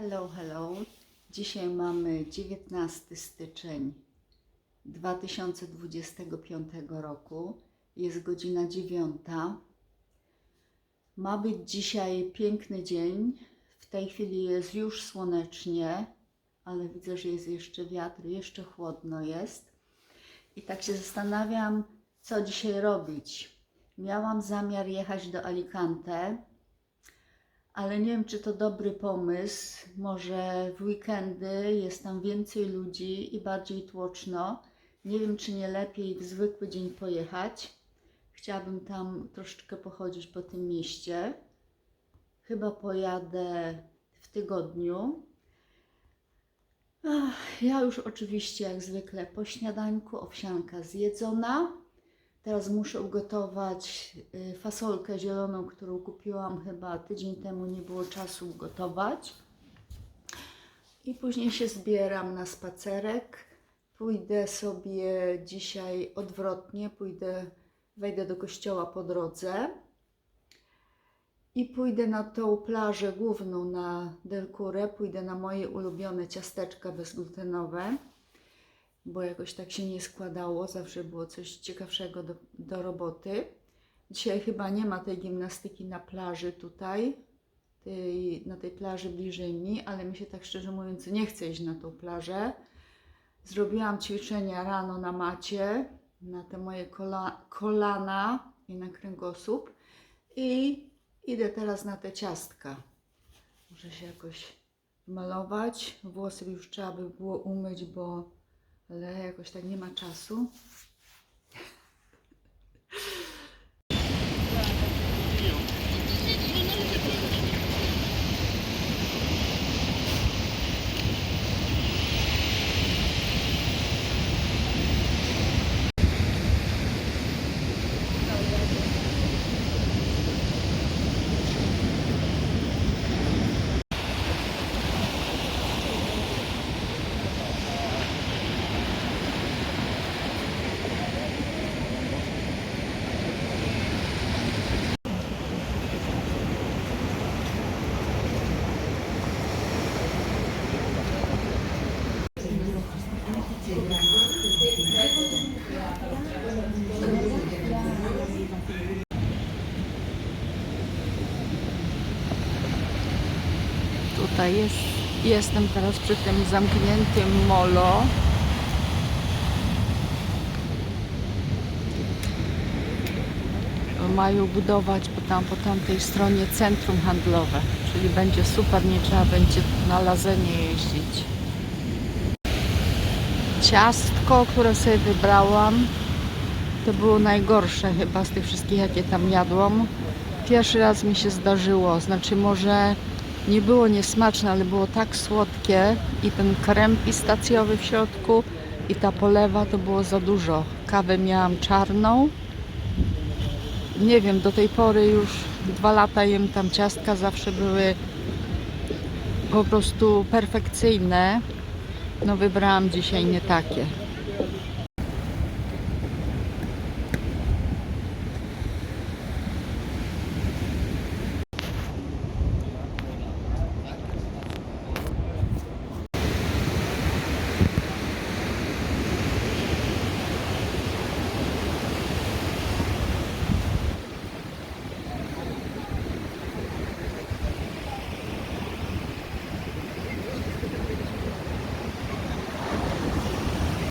Hello, hello. Dzisiaj mamy 19 styczeń 2025 roku. Jest godzina 9. Ma być dzisiaj piękny dzień. W tej chwili jest już słonecznie, ale widzę, że jest jeszcze wiatr, jeszcze chłodno jest. I tak się zastanawiam, co dzisiaj robić. Miałam zamiar jechać do Alicante, ale nie wiem, czy to dobry pomysł. Może w weekendy jest tam więcej ludzi i bardziej tłoczno. Nie wiem, czy nie lepiej w zwykły dzień pojechać. Chciałabym tam troszeczkę pochodzić po tym mieście. Chyba pojadę w tygodniu. Ach, ja już oczywiście, jak zwykle, po śniadanku owsianka zjedzona. Teraz muszę ugotować y, fasolkę zieloną, którą kupiłam chyba tydzień temu, nie było czasu ugotować. I później się zbieram na spacerek. Pójdę sobie dzisiaj odwrotnie, pójdę, wejdę do kościoła po drodze i pójdę na tą plażę główną na Delcure, pójdę na moje ulubione ciasteczka bezglutenowe bo jakoś tak się nie składało, zawsze było coś ciekawszego do, do roboty. Dzisiaj chyba nie ma tej gimnastyki na plaży tutaj, tej, na tej plaży bliżej mi, ale mi się tak szczerze mówiąc nie chce iść na tą plażę. Zrobiłam ćwiczenia rano na macie, na te moje kola, kolana i na kręgosłup i idę teraz na te ciastka. Muszę się jakoś malować. Włosy już trzeba by było umyć, bo ale jakoś tak nie ma czasu. Tutaj jest, jestem teraz przy tym zamkniętym molo. Mają budować po, tam, po tamtej stronie centrum handlowe, czyli będzie super, nie trzeba będzie na lazenie jeździć. Ciastko, które sobie wybrałam, to było najgorsze chyba z tych wszystkich, jakie tam jadłam. Pierwszy raz mi się zdarzyło, znaczy może nie było niesmaczne, ale było tak słodkie i ten krem pistacjowy w środku i ta polewa to było za dużo. Kawę miałam czarną. Nie wiem, do tej pory już dwa lata jem tam ciastka, zawsze były po prostu perfekcyjne. No wybrałam dzisiaj nie takie.